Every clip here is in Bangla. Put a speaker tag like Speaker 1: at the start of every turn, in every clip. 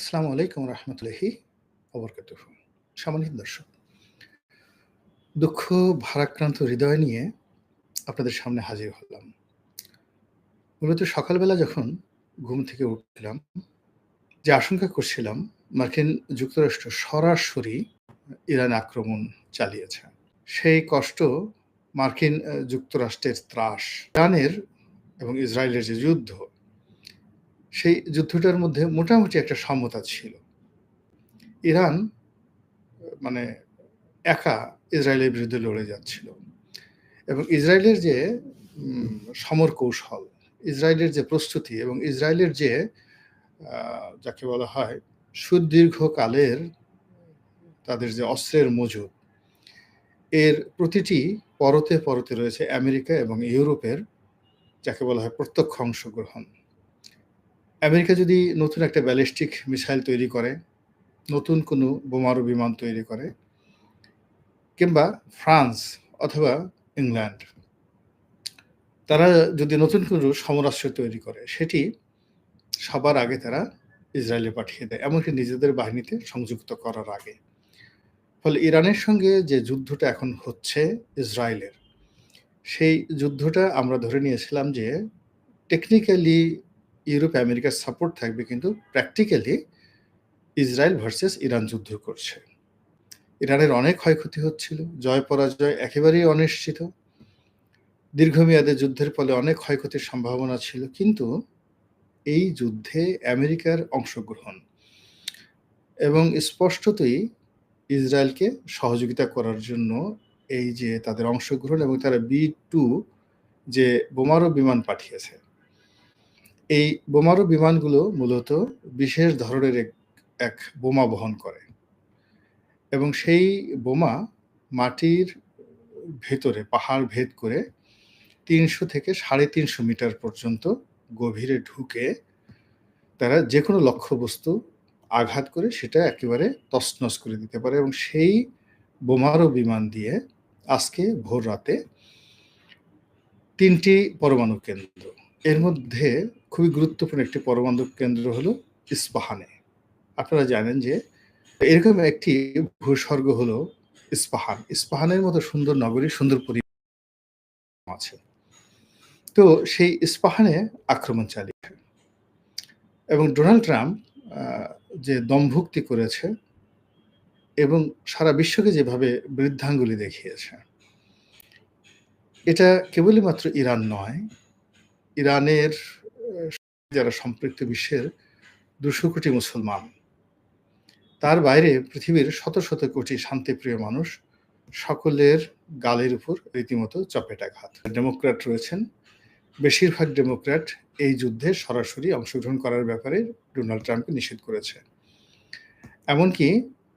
Speaker 1: আসসালামু আলাইকুম রহমতুল্লাহি অবরকাতুহ সম্মানিত দর্শক, দুঃখ, ভারাক্রান্ত হৃদয় নিয়ে আপনাদের সামনে হাজির হলাম। মূলত সকালবেলা যখন ঘুম থেকে উঠলাম, যে আশঙ্কা করছিলাম, মার্কিন যুক্তরাষ্ট্র সরাসরি ইরান আক্রমণ চালিয়েছে। সেই কষ্ট মার্কিন যুক্তরাষ্ট্রের ত্রাস, ইরানের এবং ইসরায়েলের যে যুদ্ধ সেই যুদ্ধটার মধ্যে মোটামুটি একটা সমতা ছিল। ইরান মানে একা ইসরায়েলের বিরুদ্ধে লড়ে যাচ্ছিল। এবং ইসরায়েলের যে সমর কৌশল ইসরায়েলের যে প্রস্তুতি এবং ইসরায়েলের যে যাকে বলা হয় সুদীর্ঘকালের তাদের যে অস্ত্রের মজুদ, এর প্রতিটি পরতে পরতে রয়েছে আমেরিকা এবং ইউরোপের, যাকে বলা হয় প্রত্যক্ষ অংশগ্রহণ। আমেরিকা যদি নতুন একটা ব্যালিস্টিক মিসাইল তৈরি করে, নতুন কোনো বোমারু বিমান তৈরি করে, কিংবা ফ্রান্স অথবা ইংল্যান্ড, তারা যদি নতুন কোনো সমরাস্ত্র তৈরি করে, সেটি সবার আগে তারা ইসরায়েলে পাঠিয়ে দেয়, এমনকি নিজেদের বাহিনীতে সংযুক্ত করার আগে। ফলে ইরানের সঙ্গে যে যুদ্ধটা এখন হচ্ছে ইসরায়েলের, সেই যুদ্ধটা আমরা ধরে নিয়েছিলাম যে টেকনিক্যালি ইউরোপ আমেরিকার সাপোর্ট থাকবে কিন্তু প্র্যাকটিক্যালি ইসরায়েল ভার্সেস ইরান যুদ্ধ করছে। ইরানের অনেক ক্ষয়ক্ষতি হচ্ছিল, জয় পরাজয় একেবারেই অনিশ্চিত। দীর্ঘমেয়াদে যুদ্ধের ফলে অনেক ক্ষয়ক্ষতির সম্ভাবনা ছিল, কিন্তু এই যুদ্ধে আমেরিকার অংশগ্রহণ এবং স্পষ্টতই ইসরায়েলকে সহযোগিতা করার জন্য এই যে তাদের অংশগ্রহণ এবং তারা বি টু যে বোমারও বিমান পাঠিয়েছে এই বোমারু বিমানগুলো মূলত বিশেষ ধরনের এক বোমা বহন করে। এবং সেই বোমা মাটির ভেতরে, পাহাড় ভেদ করে তিনশো থেকে সাড়ে তিনশো মিটার পর্যন্ত গভীরে ঢুকে তারা যে কোনো লক্ষ্যবস্তু আঘাত করে সেটা একেবারে তছনছ করে দিতে পারে এবং সেই বোমারু বিমান দিয়ে আজকে ভোর রাতে তিনটি পরমাণু কেন্দ্র এর মধ্যে খুবই গুরুত্বপূর্ণ একটি পরমাণু কেন্দ্র হলো ইস্পাহানে। আপনারা জানেন যে এরকম একটি ভূস্বর্গ হলো ইস্পাহান। ইস্পাহানের মতো সুন্দর নগরী, সুন্দর আছে। তো সেই ইস্পাহানে আক্রমণ চালিয়েছে এবং ডোনাল্ড ট্রাম্প যে দমভুক্তি করেছে এবং সারা বিশ্বকে যেভাবে বৃদ্ধাঙ্গুলি দেখিয়েছে, এটা কেবলই মাত্র ইরান নয় ইরানের যারা সম্পৃক্ত বিশ্বের দুশো কোটি মুসলমান, তার বাইরে পৃথিবীর শত শত কোটি শান্তিপ্রিয় মানুষ সকলের গালের উপর রীতিমতো চপেটাঘাত। ডেমোক্র্যাট রয়েছেন। বেশিরভাগ ডেমোক্র্যাট এই যুদ্ধে সরাসরি অংশগ্রহণ করার ব্যাপারে ডোনাল্ড ট্রাম্পকে নিষেধ করেছে। এমনকি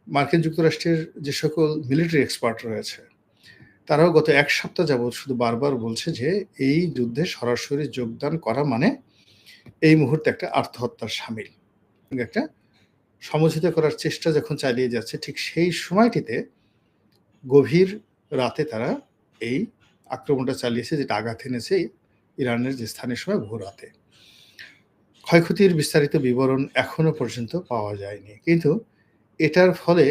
Speaker 1: মার্কিন যুক্তরাষ্ট্রের যে সকল মিলিটারি এক্সপার্ট রয়েছে তারাও গত এক সপ্তাহ যাবৎ শুধু বারবার বলছে যে, এই যুদ্ধে সরাসরি যোগদান করা মানে এই মুহূর্তে একটা আত্মহত্যার সামিল। একটা সমঝোতা করার চেষ্টা যখন চালিয়ে যাচ্ছে, ঠিক সেই সময়টিতে গভীর রাতে তারা এই আক্রমণটা চালিয়েছে যেটা আঘাত এনেছে ইরানের যে স্থানীয় সময় ভোর রাতে। ক্ষয়ক্ষতির বিস্তারিত বিবরণ এখনও পর্যন্ত পাওয়া যায়নি। কিন্তু এটার ফলে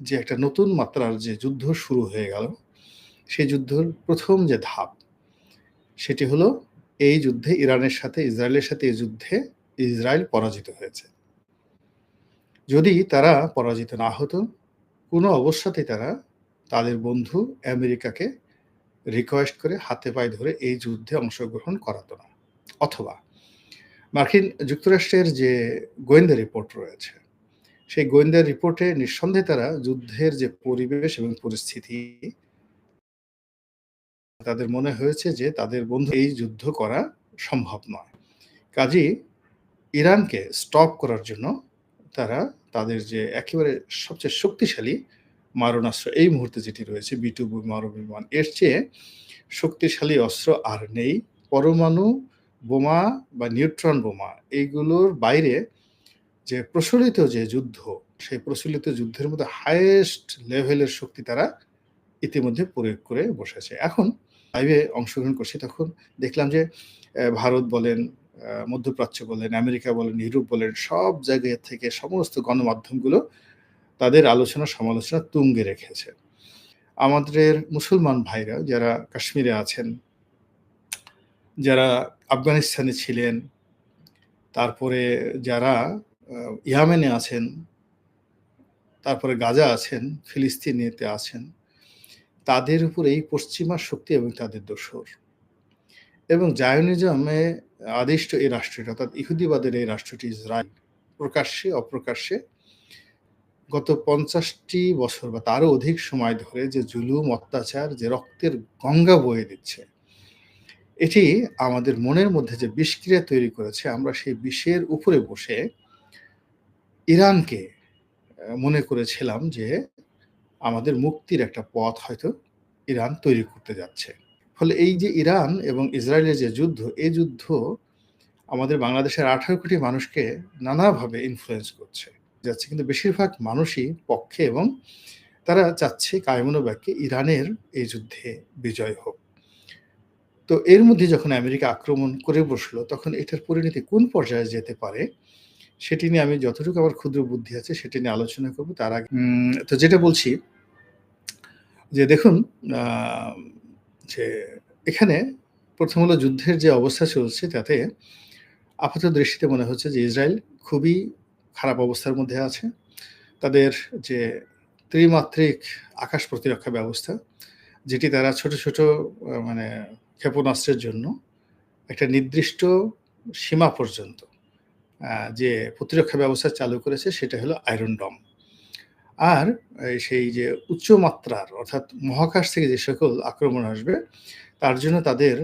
Speaker 1: যে একটা নতুন মাত্রার যে যুদ্ধ শুরু হয়ে গেল সেই যুদ্ধর প্রথম যে ধাপ, সেটি হলো এই যুদ্ধে ইরানের সাথে, ইসরায়েলের সাথে এই যুদ্ধে ইসরায়েল পরাজিত হয়েছে। যদি তারা পরাজিত না হতো, কোনো অবস্থাতেই তারা তাদের বন্ধু আমেরিকাকে রিকোয়েস্ট করে হাতে পায়ে ধরে এই যুদ্ধে অংশগ্রহণ করাতো না। অথবা মার্কিন যুক্তরাষ্ট্রের যে গোয়েন্দা রিপোর্ট রয়েছে, সেই গোয়েন্দা রিপোর্টে নিঃসন্দেহে তারা যুদ্ধের যে পরিবেশ এবং পরিস্থিতি তাদের মনে হয়েছে যে তাদের বন্ধু এই যুদ্ধ করা সম্ভব নয়। কাজী ইরানকে স্টপ করার জন্য তারা তাদের যে একেবারে সবচেয়ে শক্তিশালী মারণাস্ত্র, এই মুহূর্তে যেটি রয়েছে বিটু মারু বিমান, এর চেয়ে শক্তিশালী অস্ত্র আর নেই। পরমাণু বোমা বা নিউট্রন বোমা, এইগুলোর বাইরে যে প্রচলিত যে যুদ্ধ, সেই প্রচলিত যুদ্ধের মধ্যে হায়েস্ট লেভেলের শক্তি তারা ইতিমধ্যে প্রয়োগ করে বসেছে। এখন লাইভে অংশগ্রহণ করছি তখন দেখলাম যে ভারত বলেন মধ্যপ্রাচ্য বলেন, আমেরিকা বলেন, ইউরোপ বলেন সব জায়গা থেকে সমস্ত গণমাধ্যমগুলো তাদের আলোচনা সমালোচনা তুঙ্গে রেখেছে। আমাদের মুসলমান ভাইরা যারা কাশ্মীরে আছেন যারা আফগানিস্তানে ছিলেন, তারপরে যারা ইয়ামেনে আছেন তারপরে গাজা আছেন, ফিলিস্তিনেতে আছেন। তাদের উপর এই পশ্চিমা শক্তি এবং তাদের দোসর। এবং জায়নিজমে আদিষ্ট এই রাষ্ট্রটি, অর্থাৎ ইহুদিবাদের এই রাষ্ট্রটি ইসরায়েল, প্রকাশ্যে, অপ্রকাশ্যে গত পঞ্চাশটি বছর বা তারও অধিক সময় ধরে যে জুলুম, অত্যাচার, যে রক্তের গঙ্গা বয়ে দিচ্ছে, এটি আমাদের মনের মধ্যে যে বিষক্রিয়া তৈরি করেছে, আমরা সেই বিষের উপরে বসে ইরানকে মনে করেছিলাম যে আমাদের মুক্তির একটা পথ হয়তো ইরান তৈরি করতে যাচ্ছে। ফলে এই যে ইরান এবং ইসরায়েলের যে যুদ্ধ এই যুদ্ধ আমাদের বাংলাদেশের আঠারো কোটি মানুষকে নানাভাবে ইনফ্লুয়েন্স করছে। যাচ্ছে কিন্তু বেশিরভাগ মানুষই পক্ষে এবং তারা চাচ্ছে কায়মনোবাক্যে ইরানের এই যুদ্ধে বিজয় হোক। তো এর মধ্যে যখন আমেরিকা আক্রমণ করে বসল, তখন এটার পরিণতি কোন পর্যায়ে যেতে পারে, সেটি নিয়ে আমি যতটুকু আমার ক্ষুদ্র বুদ্ধি আছে, সেটি নিয়ে আলোচনা করব। তার আগে তো যেটা বলছি যে দেখুন যে এখানে প্রথম হলো যুদ্ধের যে অবস্থা চলছে তাতে আপাত দৃষ্টিতে মনে হচ্ছে যে ইসরায়েল খুবই খারাপ অবস্থার মধ্যে আছে। তাদের যে ত্রিমাত্রিক আকাশ প্রতিরক্ষা ব্যবস্থা, যেটি তারা ছোট ছোট মানে ক্ষেপণাস্ত্রের জন্য একটা নির্দিষ্ট সীমা পর্যন্ত যে প্রতিরক্ষা ব্যবস্থা চালু করেছে সেটা হলো আয়রন ডম আর সেই যে উচ্চ মাত্রার, অর্থাৎ মহাকাশ থেকে যে সকল আক্রমণ আসবে, তার জন্য তাদের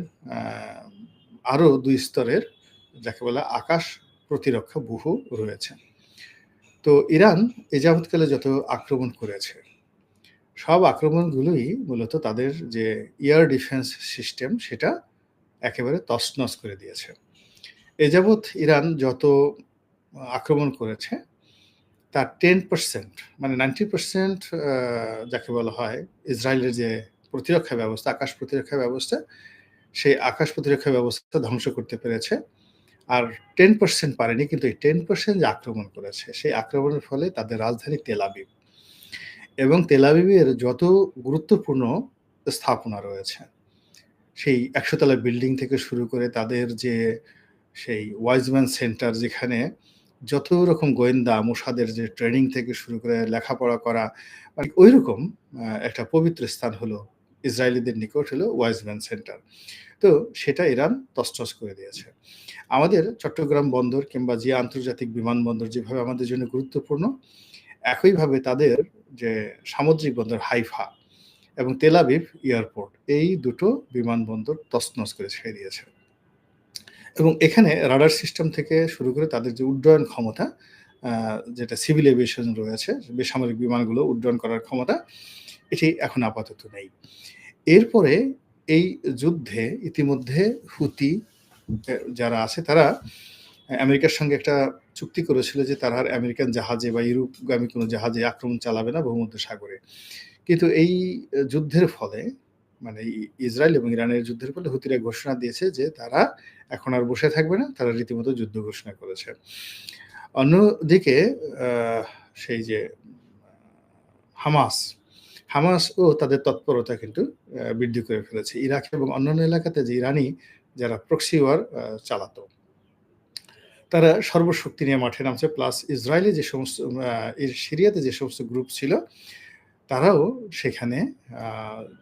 Speaker 1: আরও দুই স্তরের যাকে বলে আকাশ প্রতিরক্ষা বহু রয়েছে। তো ইরান এ যাবৎকালে যত আক্রমণ করেছে, সব আক্রমণগুলোই মূলত তাদের যে এয়ার ডিফেন্স সিস্টেম, সেটা একেবারে তছনছ করে দিয়েছে। এ যাবৎ ইরান যত আক্রমণ করেছে তার টেন পার্সেন্ট মানে নাইনটি পার্সেন্ট যাকে বলা হয় ইসরায়েলের যে প্রতিরক্ষা ব্যবস্থা, আকাশ প্রতিরক্ষা ব্যবস্থা, সেই আকাশ প্রতিরক্ষা ব্যবস্থা ধ্বংস করতে পেরেছে। আর টেন পার্সেন্ট পারেনি, কিন্তু এই টেন পার্সেন্ট যে আক্রমণ করেছে, সেই আক্রমণের ফলে তাদের রাজধানী তেলাবিব এবং তেলাবিবের যত গুরুত্বপূর্ণ স্থাপনা রয়েছে, সেই একশোতলা বিল্ডিং থেকে শুরু করে তাদের যে সেই ওয়াইজম্যান সেন্টার যেখানে যত রকম গোয়েন্দা মোসাদের যে ট্রেনিং থেকে শুরু করে লেখাপড়া করা ওই রকম একটা পবিত্র স্থান হলো ইসরায়েলিদের নিকট হলো ওয়াইজম্যান সেন্টার। তো সেটা ইরান তসটস করে দিয়েছে। আমাদের চট্টগ্রাম বন্দর কিংবা যে আন্তর্জাতিক বিমানবন্দর যেভাবে আমাদের জন্য গুরুত্বপূর্ণ, একইভাবে তাদের যে সামুদ্রিক বন্দর হাইফা এবং তেলাবিব এয়ারপোর্ট, এই দুটো বিমানবন্দর তসনস করে ছেড়ে দিয়েছে। এবং এখানে রাডার সিস্টেম থেকে শুরু করে তাদের যে উড্ডয়ন ক্ষমতা যেটা সিভিল এভিয়েশন রয়েছে, বেসামরিক বিমানগুলো উড্ডয়ন করার ক্ষমতা, এটি এখন আপাতত নেই। এরপরে এই যুদ্ধে ইতিমধ্যে হুতি যারা আছে তারা, আমেরিকার সঙ্গে একটা চুক্তি করেছিল যে তারা আর আমেরিকান জাহাজে বা ইউরোপগামী কোনো জাহাজে আক্রমণ চালাবে না ভূমধ্য সাগরে কিন্তু এই যুদ্ধের ফলে মানে ইসরায়েল এবং ইরানের যুদ্ধের ফলে হুতিরা ঘোষণা দিয়েছে যে তারা এখন আর বসে থাকবে না, তারা রীতিমতো যুদ্ধ ঘোষণা করেছে। অন্যদিকে সেই যে হামাস হামাস ও তাদের তৎপরতা কিন্তু বৃদ্ধি করে ফেলেছে। ইরাক এবং অন্যান্য এলাকাতে যে ইরানি যারা প্রক্সি ওয়ার চালাতো, তারা সর্বশক্তি নিয়ে মাঠে নামছে। প্লাস ইসরায়েলে যে সমস্ত সিরিয়াতে যে সমস্ত গ্রুপ ছিল তারাও সেখানে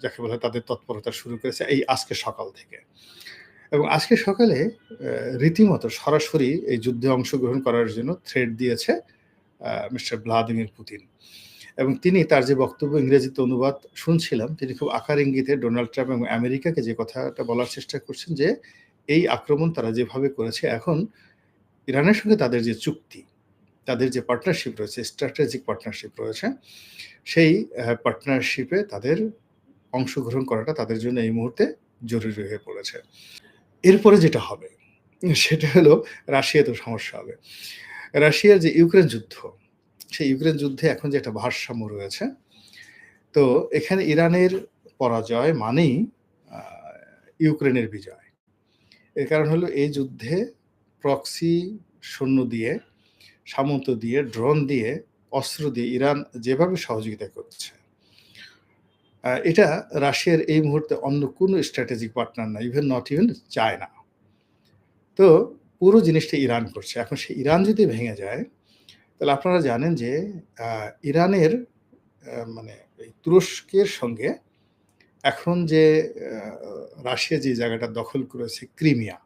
Speaker 1: যাকে বলে তাদের তৎপরতা শুরু করেছে এই আজকে সকাল থেকে। এবং আজকে সকালে রীতিমতো সরাসরি এই যুদ্ধে অংশগ্রহণ করার জন্য থ্রেড দিয়েছে মিস্টার ভ্লাদিমির পুতিন। এবং তিনি তার যে বক্তব্য ইংরেজিতে অনুবাদ শুনছিলাম, তিনি খুব আকার ইঙ্গিতে ডোনাল্ড ট্রাম্প এবং আমেরিকাকে যে কথাটা বলার চেষ্টা করছেন যে, এই আক্রমণ তারা যেভাবে করেছে, এখন ইরানের সঙ্গে তাদের যে চুক্তি তাদের যে পার্টনারশিপ রয়েছে স্ট্র্যাটেজিক পার্টনারশিপ রয়েছে সেই পার্টনারশিপে তাদের অংশগ্রহণ করাটা তাদের জন্য এই মুহূর্তে জরুরি হয়ে পড়েছে। এরপরে যেটা হবে সেটা হলো রাশিয়াতে সমস্যা হবে। রাশিয়ার যে ইউক্রেন যুদ্ধ সেই ইউক্রেন যুদ্ধে এখন যে একটা ভারসাম্য রয়েছে তো এখানে ইরানের পরাজয় মানেই ইউক্রেনের বিজয়। এর কারণ হলো এই যুদ্ধে প্রক্সি সৈন্য দিয়ে, সামন্ত দিয়ে, ড্রোন দিয়ে, অস্ত্র দিয়ে ইরান যেভাবে সহযোগিতা করছে এটা রাশিয়ার এই মুহূর্তে অন্য কোনো স্ট্র্যাটেজিক পার্টনার না। Even not even China. তো পুরো জিনিসটা ইরান করছে। এখন সে ইরান যদি ভেঙে যায়, তাহলে আপনারা জানেন যে ইরানের মানে তুরস্কের সঙ্গে এখন যে রাশিয়া যে জায়গাটা দখল করেছে ক্রিমিয়া।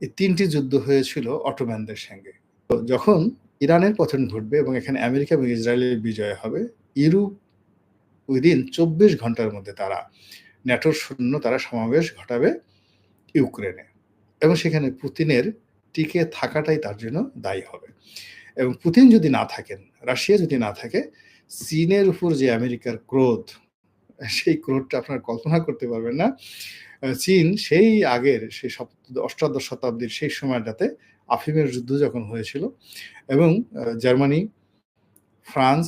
Speaker 1: এই তিনটি যুদ্ধ হয়েছিল অটোম্যানদের সঙ্গে। যখন ইরানের পতন ঘটবে এবং এখানে আমেরিকা এবং ইসরায়েলের বিজয় হবে, ইউরোপ উইদিন ২৪ ঘণ্টার মধ্যে তারা ন্যাটোর সৈন্য তারা সমাবেশ ঘটাবে ইউক্রেনে। এবং সেখানে পুতিনের টিকে থাকাটাই তার জন্য দায়ী হবে। এবং পুতিন যদি না থাকেন, রাশিয়া যদি না থাকে, চীনের উপর যে আমেরিকার ক্রোধ, সেই ক্রোধটা আপনারা কল্পনা করতে পারবেন না। চীন সেই আগের সেই অষ্টাদশ শতাব্দীর সেই সময়টাতে আফিমের যুদ্ধ যখন হয়েছিল এবং জার্মানি, ফ্রান্স,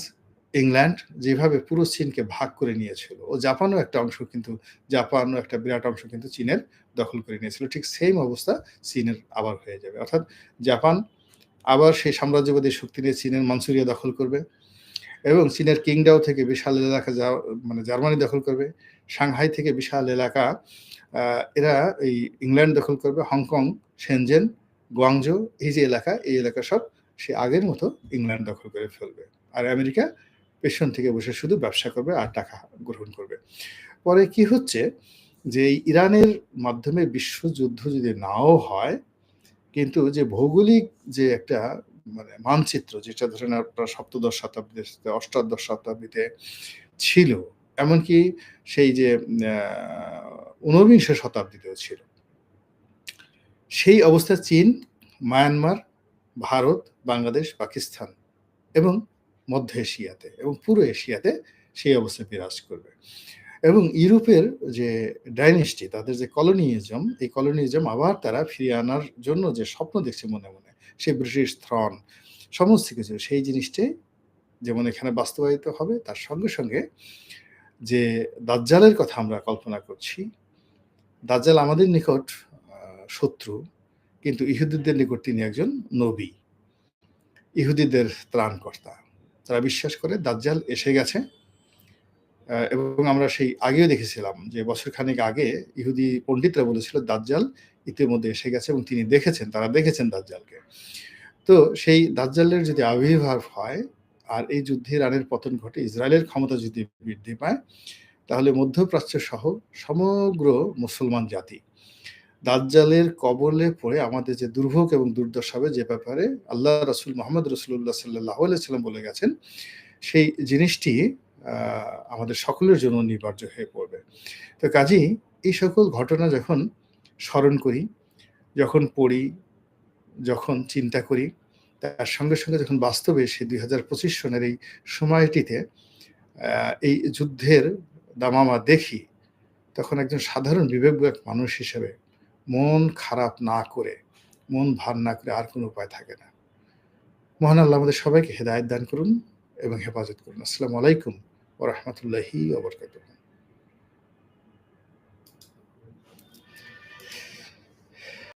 Speaker 1: ইংল্যান্ড যেভাবে পুরো চীনকে ভাগ করে নিয়েছিল ও জাপানও একটা অংশ কিন্তু জাপানও একটা বিরাট অংশ কিন্তু চীনের দখল করে নিয়েছিল। ঠিক সেম অবস্থা চীনের আবার হয়ে যাবে। অর্থাৎ জাপান আবার সেই সাম্রাজ্যবাদী শক্তি নিয়ে চীনের মাঞ্চুরিয়া দখল করবে এবং চীনের কিংডাও থেকে বিশাল এলাকা যা মানে জার্মানি দখল করবে। সাংহাই থেকে বিশাল এলাকা এরা এই ইংল্যান্ড দখল করবে। হংকং, শেনজেন, গুয়াংজো এই যে এলাকা, এই এলাকা সব সে আগের মতো ইংল্যান্ড দখল করে ফেলবে। আর আমেরিকা পেছন থেকে বসে শুধু ব্যবসা করবে আর টাকা গ্রহণ করবে। পরে কি হচ্ছে যে ইরানের মাধ্যমে বিশ্বযুদ্ধ যদি নাও হয়, কিন্তু যে ভৌগোলিক যে একটা মানে মানচিত্র যেটা ধরেন আপনার সপ্তদশ শতাব্দীতে, অষ্টাদশ শতাব্দীতে ছিল, এমনকি সেই যে ঊনবিংশ শতাব্দীতেও ছিল। সেই অবস্থা চীন, মায়ানমার, ভারত, বাংলাদেশ, পাকিস্তান এবং মধ্য এশিয়াতে এবং পুরো এশিয়াতে সেই অবস্থা বিরাজ করবে। এবং ইউরোপের যে ডাইনেস্টি তাদের যে কলোনিজম এই কলোনিজম আবার তারা ফিরিয়ে আনার জন্য যে স্বপ্ন দেখছে মনে, মনে সেই ব্রিটিশ থ্রন সমস্ত কিছু সেই জিনিসটাই যেমন এখানে বাস্তবায়িত হবে তার সঙ্গে, সঙ্গে যে দাজ্জালের কথা আমরা কল্পনা করছি, দাজ্জাল আমাদের নিকট শত্রু কিন্তু ইহুদিদের নিকট তিনি একজন নবী। ইহুদিদের ত্রাণকর্তা। তারা বিশ্বাস করে দাজ্জাল এসে গেছে। এবং আমরা সেই আগেও দেখেছিলাম যে বছরখানেক আগে ইহুদি পণ্ডিতরা বলেছিল দাজ্জাল ইতিমধ্যে এসে গেছে এবং তিনি দেখেছেন, তারা দেখেছেন দাজ্জালকে। তো সেই দাজ্জালের যদি আবির্ভাব হয় আর এই যুদ্ধে ইরানের পতন ঘটে, ইসরায়েলের ক্ষমতা যদি বৃদ্ধি পায়, তাহলে মধ্যপ্রাচ্য সহ সমগ্র মুসলমান জাতি দাজ্জালের কবলে পড়ে আমাদের যে দুর্ভোগ এবং দুর্দশা হবে যে ব্যাপারে আল্লাহ রসুল মুহাম্মদ রাসূলুল্লাহ সাল্লাল্লাহু আলাইহি ওয়াসাল্লাম বলে গেছেন, সেই জিনিসটি আমাদের সকলের জন্য অনিবার্য হয়ে পড়বে। তো কাজেই এই সকল ঘটনা যখন স্মরণ করি, যখন পড়ি, যখন চিন্তা করি, তার সঙ্গে, সঙ্গে যখন বাস্তবে সেই ২০২৫ সনের এই সময়টিতে এই যুদ্ধের দামামা দেখি, তখন একজন সাধারণ বিবেকবান মানুষ হিসেবে মন খারাপ না করে, মন ভার না করে আর কোনো উপায় থাকে না। মহান আল্লাহ আমাদের সবাইকে হেদায়ত দান করুন এবং হেফাজত করুন। আসসালামু আলাইকুম ও রহমতুল্লাহি ওয়া বারাকাতুহু।